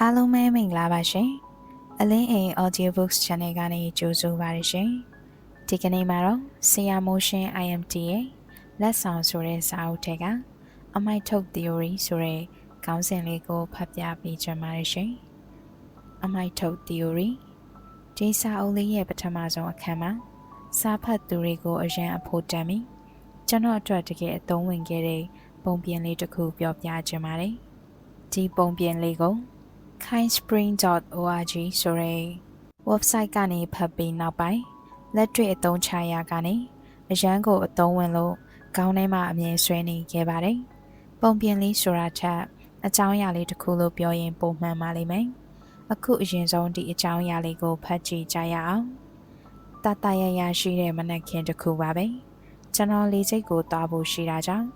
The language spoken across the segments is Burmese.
အားလုံးပဲမင်္ဂလာပါရှင်အလင်းအိမ် Audiobooks Channel ကနေကြိုဆိုပါရရှင်ဒီကနေ့မှာတော့ဆရာ Motion IMT ရဲ့လက်ဆောင်ဆိုတဲ့စာအုပ်ထဲကအမိုက်ထုတ် theory ဆိုတဲ့ခေါင်းစဉ်လေးကိုဖတ်ပြပေးချင်ပါတယ်ရှင်အမိုက်ထုတ် theory ဒီစာအုပ်လေးရဲ့ပထမဆုံးအခန်းမှာစာဖတ်သူတွေကိုအရန်အဖို့တမ်းပြီးကျွန်တော်အတွက်တကယ်အသုံးဝင်ခဲ့တဲ့ပုံပြင်လေးတစ်ခုပြောပြချင်ပါတယ်ဒီပုံပြင်လေးကို kindspring.org ဆိုတဲ့ website ကနေဖတ်ပြီးနောက်ပိုင်းလက်တွေ့အသုံးချရာကနေအရန်ကိုအသုံးဝင်လို့ခေါင်းထဲမှာအမြင်ဆွဲနေခဲ့ပါတယ်။ပုံပြင်လေးဆိုတာချက်အကြောင်းအရာလေးတစ်ခုလို့ပြောရင်ပုံမှန်ပါလိမ့်မယ်။အခုအရင်ဆုံးဒီအကြောင်းအရာလေးကိုဖတ်ကြည့်ကြရအောင်။တတရရရှိတဲ့မနက်ခင်းတစ်ခုပါပဲ။ကျွန်တော်လေးစိတ်ကိုသွားဖို့ရှိတာကြောင့်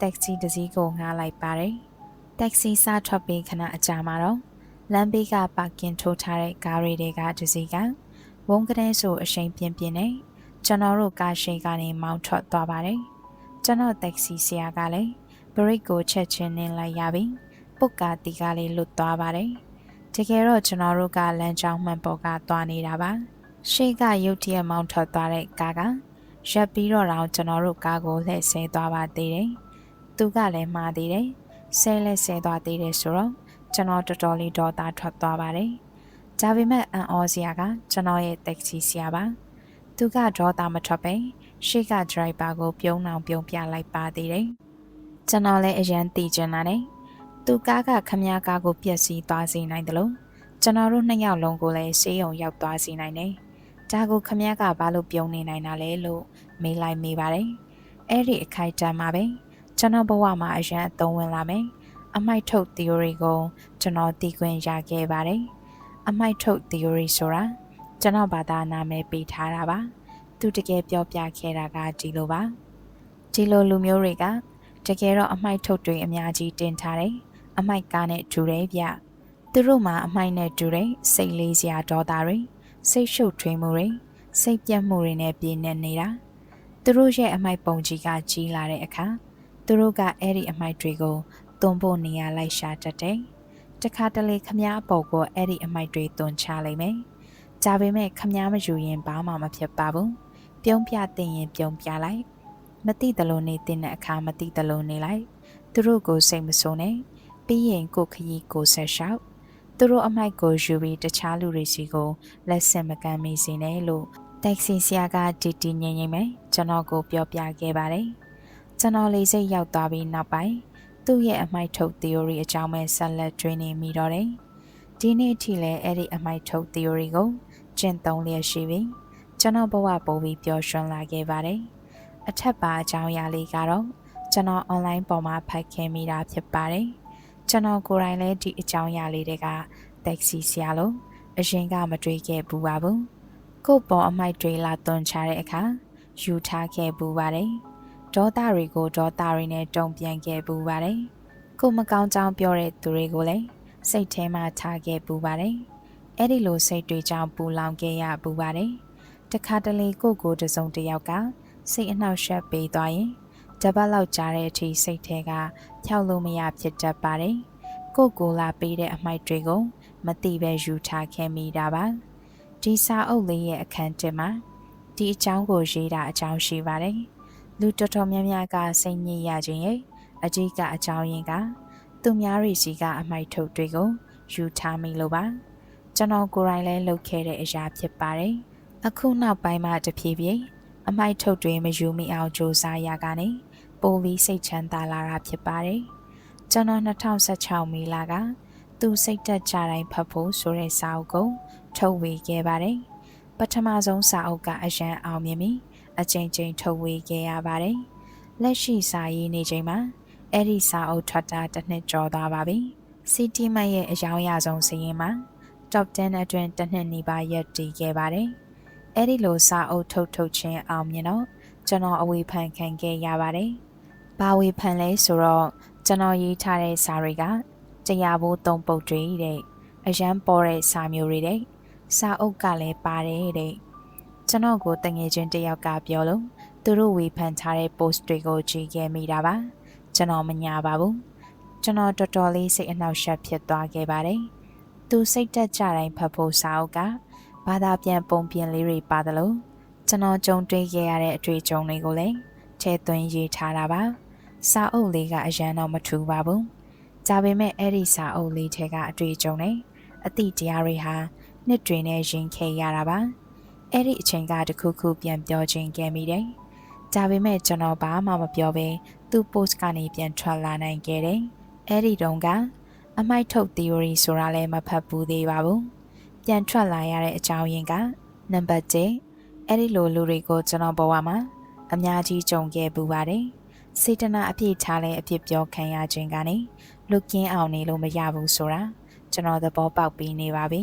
တက္ကစီတစ်စီးကိုငှားလိုက်ပါတယ်။တက္ကစီစထွက်ပြီးခဏအကြာမှာတော့ လမ်းဘေးကပါကင်ထိုးထားတဲ့ကားရီတွေကတစီကဝုန်းကတဲ့ဆိုအရှိန်ပြင်းပြင်းနဲ့ကျွန်တော်တို့ကားရှိကနေမောင်းထွက်သွားပါတယ်။ကျွန်တော်တက္ကစီဆရာကလည်းဘရိတ်ကိုချက်ချင်းနင်းလိုက်ရပြီးပုတ်ကာတီကလေးလွတ်သွားပါတယ်။တကယ်တော့ကျွန်တော်တို့ကလမ်းကြောင်းမှန်ပေါ်ကသွားနေတာပါ။ရှေ့ကရုတ်တရက်မောင်းထွက်သွားတဲ့ကားကရပ်ပြီးတော့တော့ကျွန်တော်တို့ကားကိုလှည့်ဆဲသွားပါသေးတယ်။သူကလည်းမှားသေးတယ်။ဆဲလဲဆဲသွားသေးတယ်ဆိုတော့ ကျွန်တော်တော်တော်လေးဒေါသထွက်သွားပါတယ်။ဒါပေမဲ့အန်အောစရာကကျွန်တော်ရဲ့တက္ကစီဆရာပါ။သူကဒေါသမထွက်ပဲရှေ့ကဒရိုက်ဘာကိုပြုံးအောင်ပြုံးပြလိုက်ပါသေးတယ်။ကျွန်တော်လည်းအရန်တည်ကျင်လာတယ်။သူကားကခမည်းကားကို ပြက်စီးသွားစေနိုင်တယ်လို့ကျွန်တော်တို့နှစ်ယောက်လုံးကိုလည်းဆေးရုံရောက်သွားစေနိုင်တယ်။ဒါကိုခမည်းကဘာလို့ပြုံးနေနိုင်တာလဲလို့မေးလိုက်မိပါတယ်။အဲ့ဒီအခိုက်အတန့်မှာပဲကျွန်တော်ဘဝမှာအရန်အသုံးဝင်လာမယ်။ အမိုက်ထုတ် theory ကိုကျွန်တော်သိခွင့်ရခဲ့ပါတယ်။အမိုက်ထုတ် theory ဆိုတာကျွန်တော်ဘာသာနာမည်ပေးထားတာပါ။သူတကယ်ပြောပြခဲ့တာကဒီလိုပါ။ဒီလိုလူမျိုးတွေကတကယ်တော့အမိုက်ထုတ်တွေအများကြီးတင်ထားတယ်။အမိုက်ကားနဲ့တူတယ်ဗျ။သူတို့မှာအမိုက်နဲ့တူတဲ့စိတ်လေးစရာဒေါသတွေစိတ်ရှုပ်ထွေးမှုတွေစိတ်ပြတ်မှုတွေနဲ့ပြည့်နေနေတာ။သူတို့ရဲ့အမိုက်ပုံကြီးကကြီးလာတဲ့အခါသူတို့ကအဲ့ဒီအမိုက်တွေကို သွန်ဖို့နေရာလိုက်ရှာတတ်တယ်။တခါတလေခမားအပေါ်ကိုအဲ့ဒီအမိုက်တွေသွန်ချလိုက်မယ်။ဒါပေမဲ့ခမားမယူရင်ဘာမှမဖြစ်ပါဘူး။ပြုံးပြတင်ရင်ပြုံးပြလိုက်။မတိတလို့နေတင်တဲ့အခါမတိတလို့နေလိုက်။သူတို့ကိုစိတ်မဆိုးနဲ့။ပြီးရင်ကိုခရီးကိုဆက်လျှောက်။သူတို့အမိုက်ကိုယူပြီးတခြားလူတွေစီကိုလက်ဆင့်မကမ်းမိစေနဲ့လို့တက်ဆီဆရာကတီတီငိမ့်ငိမ့်ပဲကျွန်တော်ကိုပြောပြခဲ့ပါတယ်။ကျွန်တော်လေးစိတ်ရောက်သွားပြီးနောက်ပိုင်း သူ့ရဲ့အမိုက်ထုတ် theory အကြောင်းပဲဆက်လက်တွင်းနေမိတော့တယ်။ဒီနေ့ထိလည်းအဲ့ဒီအမိုက်ထုတ် theory ကိုကျင့်သုံးလျက်ရှိပြီးကျွန်တော်ဘဝပို့ပြီးပျော်ရွှင်လာခဲ့ပါတယ်။အထက်ပါအကြောင်းအရာလေးကတော့ကျွန်တော် online ပေါ်မှာဖတ်ခင်မိတာဖြစ်ပါတယ်။ကျွန်တော်ကိုယ်တိုင်လည်းဒီအကြောင်းအရာလေးတွေကတက်စီဆရာလို့အရင်ကမတွေးခဲ့ဘူးပါဘူး။ကို့ပေါ်အမိုက်တွေလာသွန်ချတဲ့အခါယူထားခဲ့ဘူးပါတယ်။ ဒေါသတွေကိုဒေါသတွေနဲ့တုံ့ပြန်ခဲ့ပူပါတယ်။ကိုမကောင်းကြောင်းပြောတဲ့သူတွေကိုလည်းစိတ်ထဲမှာထားခဲ့ပူပါတယ်။အဲ့ဒီလိုစိတ်တွေကြောင့်ပူလောင်ခဲ့ရပူပါတယ်။တခါတလေကိုကိုတစုံတစ်ယောက်ကစိတ်အနှောက်ယှက်ပေးသွားရင်တပတ်လောက်ကြာတဲ့အထိစိတ်ထဲကဖြောက်လို့မရဖြစ်တတ်ပါတယ်။ကိုကိုလာပေးတဲ့အမိုက်တွေကိုမတိပဲယူထားခဲ့မိတာပါ။ဒီစာအုပ်လေးရဲ့အခန်းတင်မှာဒီအကြောင်းကိုရေးတာအကြောင်းရှိပါတယ်။ လူတော်တော်များများကစိတ်ညစ်ရခြင်းရဲ့အကြီးကအကြောင်းရင်းကသူများတွေစီကအမိုက်ထုတ်တွေကိုယူထားမိလို့ပါကျွန်တော်ကိုယ်တိုင်လည်းလုပ်ခဲ့တဲ့အရာဖြစ်ပါတယ်အခုနောက်ပိုင်းမှာတဖြည်းဖြည်းအမိုက်ထုတ်တွေမယူမိအောင်ကြိုးစားရကနေပိုပြီးစိတ်ချမ်းသာလာတာဖြစ်ပါတယ်ကျွန်တော်2016မီလာကသူစိတ်သက်ကြတိုင်းဖတ်ဖို့ဆိုတဲ့စာအုပ်ကိုထုတ်ဝေခဲ့ပါတယ်ပထမဆုံးစာအုပ်ကအရန်အောင်မြင်ပြီး အကြိမ်ကြိမ်ထုတ်ဝေခဲ့ရပါတယ်။လက်ရှိစာရေးနေချိန်မှာအဲ့ဒီစာအုပ်ထွက်တာတစ်နှစ်ကျော်သွားပါပြီ။ City Map ရဲ့အယောင်ရဆုံးစီးရင်မှာ Top 10အတွင်းတစ်နှစ်နီးပါးရပ်တည်ခဲ့ပါတယ်။အဲ့ဒီလိုစာအုပ်ထုတ်ထုတ်ခြင်းအောင်မြင်တော့ကျွန်တော်အဝေဖန်ခံခဲ့ရပါတယ်။ဘာဝေဖန်လဲဆိုတော့ကျွန်တော်ရေးထားတဲ့စာတွေကတရားဘိုးသုံးပုတ်တွေတဲ့အရန်ပေါ်တဲ့စာမျိုးတွေတဲ့စာအုပ်ကလည်းပါတယ်တဲ့ ကျွန်တော်ကိုတငယ်ချင်းတယောက်ကပြောလို့သူတို့ဝေဖန်ထားတဲ့ post တွေကိုကြည့်ခဲ့မိတာပါကျွန်တော်မညာပါဘူးကျွန်တော်တော်တော်လေးစိတ်အနှောက်အယှက်ဖြစ်သွားခဲ့ပါတယ်သူစိတ်တက်ကြတိုင်းဖတ်ဖို့စာအုပ်ကဘာသာပြန်ပုံပြင်လေးတွေပါတယ်လို့ကျွန်တော်ကြုံတွေ့ခဲ့ရတဲ့အတွေ့အကြုံတွေကိုလည်းထည့်သွင်းရေးထားတာပါစာအုပ်လေးကအရန်တော့မထူပါဘူးဒါပေမဲ့အဲ့ဒီစာအုပ်လေးထဲကအတွေ့အကြုံတွေအသည့်တရားတွေဟာနှစ်တွင်နဲ့ရင်ခဲရတာပါ အဲ့ဒီအချိန်ကတခုခုပြန်ပြောခြင်းခဲ့မိတယ်ဒါပေမဲ့ကျွန်တော်ဘာမှမပြောဘဲသူ့ post ကနေပြန်ထွက်လာနိုင်ခဲ့တယ်အဲ့ဒီတုန်းကအမိုက်ထုတ် theory ဆိုတာလည်းမဖတ်ဘူးသေးပါဘူးပြန်ထွက်လာရတဲ့အကြောင်းရင်းကနံပါတ်1အဲ့ဒီလိုလူတွေကိုကျွန်တော်ဘဝမှာအများကြီးကြုံခဲ့ပူပါတယ်စေတနာအပြည့်ထားတဲ့အဖြစ်ပြောခံရခြင်းကနေလွတ်ကင်းအောင်နေလို့မရဘူးဆိုတာကျွန်တော်သဘောပေါက်ပြီးနေပါပြီ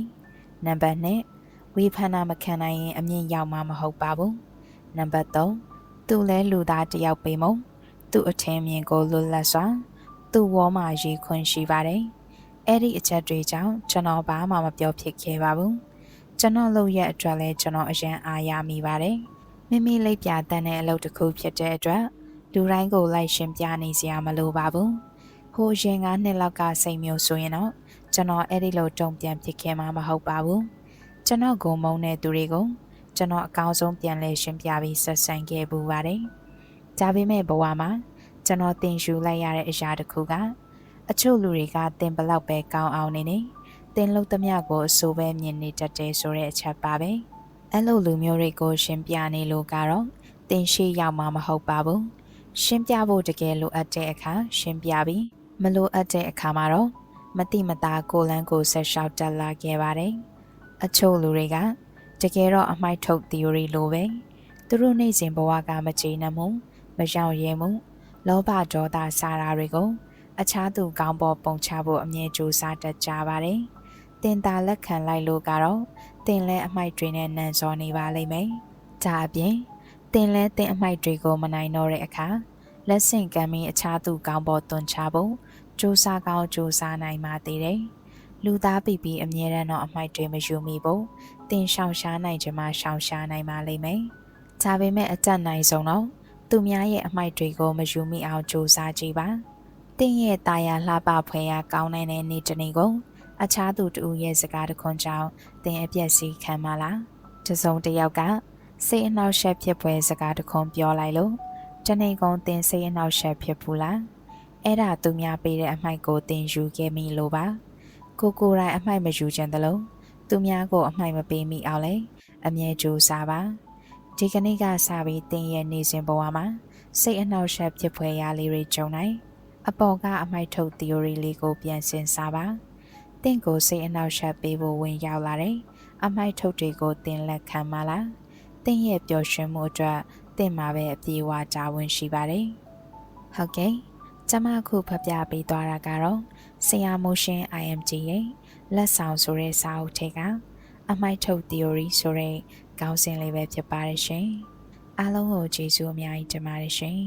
နံပါတ်2 ဝေဖန်တာမခံနိုင်ရင်အမြင့်ရောက်မှာမဟုတ်ပါဘူးနံပါတ်3သူလဲလူသားတစ်ယောက်ပေမုံသူ့အထင်မြင်ကိုလွတ်လပ်စွာသူ့ဝေါ်မှာရေခွင့်ရှိပါတယ်အဲ့ဒီအချက်တွေကြောင့်ကျွန်တော်ဘာမှမပြောဖြစ်ခဲ့ပါဘူးကျွန်တော်လုပ်ရအတွက်လဲကျွန်တော်အရင်အားရမိပါတယ်မိမိလိပ်ပြတန်းတဲ့အလုပ်တစ်ခုဖြစ်တဲ့အတွက်လူတိုင်းကိုလိုက်ရှင်ပြနေစရာမလိုပါဘူးဟိုရင်ကနှစ်လောက်ကစိတ်မျိုးဆိုရင်တော့ကျွန်တော်အဲ့ဒီလိုတုံ့ပြန်ဖြစ်ခဲ့မှာမဟုတ်ပါဘူး ကျွန်တော်ကိုမုန်းတဲ့သူတွေကိုကျွန်တော်အကောင်းဆုံးပြန်လဲရှင်းပြပြီးဆက်ဆံခဲ့ပူပါတယ်ဒါပေမဲ့ဘဝမှာကျွန်တော်တင်ယူလိုက်ရတဲ့အရာတစ်ခုကအချို့လူတွေကတင်ဘလောက်ပဲကောင်းအောင်နေနေတင်လို့သမျှကိုအဆိုးပဲမြင်နေတတ်တယ်ဆိုတဲ့အချက်ပါပဲအဲ့လိုလူမျိုးတွေကိုရှင်းပြနေလို့ကတော့တင်ရှိရောက်မှာမဟုတ်ပါဘူးရှင်းပြဖို့တကယ်လိုအပ်တဲ့အခါရှင်းပြပြီးမလိုအပ်တဲ့အခါမှာတော့မတိမတာကိုလန်းကိုဆက်လျှောက်တက်လာခဲ့ပါတယ် အချို့လူတွေကတကယ်တော့အမိုက်ထုတ် theory လိုပဲသူတို့နေစဉ်ဘဝကမကျေနပ်မှုမရောက်ရဲမှုလောဘဒေါသစာရာတွေကိုအခြားသူကောင်းပေါ်ပုံချဖို့အမြဲကြိုးစားတတ်ကြပါတယ်။တင်တာလက်ခံလိုက်လို့ကတော့တင်လဲအမိုက်တွေနဲ့နန်စောနေပါလိမ့်မယ်။ဒါအပြင်တင်လဲတင်အမိုက်တွေကိုမနိုင်တော့တဲ့အခါလက်ဆင့်ကမ်းပြီးအခြားသူကောင်းပေါ်တွန်ချဖို့ကြိုးစားကောင်းကြိုးစားနိုင်ပါသေးတယ်။ လူသားပီပီအမြဲတမ်းတော့အမိုက်တွေမယူမိဘူး။တင်ရှောင်ရှားနိုင်ချင်မှရှောင်ရှားနိုင်ပါလိမ့်မယ်။ဒါပေမဲ့အတက်နိုင်ဆုံးတော့သူများရဲ့အမိုက်တွေကိုမယူမိအောင်ကြိုးစားကြည့်ပါ။တင်းရဲ့ตาရလှပဖွယ်ရကောင်းနိုင်တဲ့နေ့တစ်နေ့ကိုအခြားသူတူရဲ့စကားတခွန်းကြောင့်တင်းအပြက်စီခံမလား။တစုံတစ်ယောက်ကစိတ်အနှောက်အယှက်ဖြစ်ဖွယ်စကားတခွန်းပြောလိုက်လို့တနေ့ကုန်တင်းစိတ်အနှောက်အယှက်ဖြစ်ဘူးလား။အဲ့ဒါသူများပေးတဲ့အမိုက်ကိုတင်းယူခဲ့မိလို့ပါ။ ကိုကိုယ်တိုင်အမိုက်မယူခြင်းတလို့သူများကိုအမိုက်မပေးမိအောင်လေအမြဲကြိုးစားပါ။ဒီကနေ့ကစပြီးတင်းရဲ့နေစဉ်ဘဝမှာစိတ်အနှောက်အယှက်ဖြစ်ဖွယ်ရာလေးတွေကြုံနိုင်အပေါ်ကအမိုက်ထုတ် theory လေးကိုပြန်စဉ်းစားပါတင့်ကိုစိတ်အနှောက်အယှက်ပေးဖို့ဝင်ရောက်လာတယ်အမိုက်ထုတ်တွေကိုတင်လက်ခံမလားတင့်ရဲ့ပျော်ရွှင်မှုအတွက်တင့်မှာပဲအပြေအဝတာဝန်ရှိပါတယ်ဟုတ်ကဲ့ ကျမအခုဖပြပေးသွားတာကတော့ဆရာမိုးရှင် IMG ရဲ့လက်ဆောင်ဆိုတဲ့စာအုပ်ထဲကအမိုက်ထုတ် theory ဆိုတဲ့ခေါင်းစဉ်လေးပဲဖြစ်ပါတယ်ရှင်အားလုံးကိုကျေးဇူးအများကြီးတင်ပါတယ်ရှင်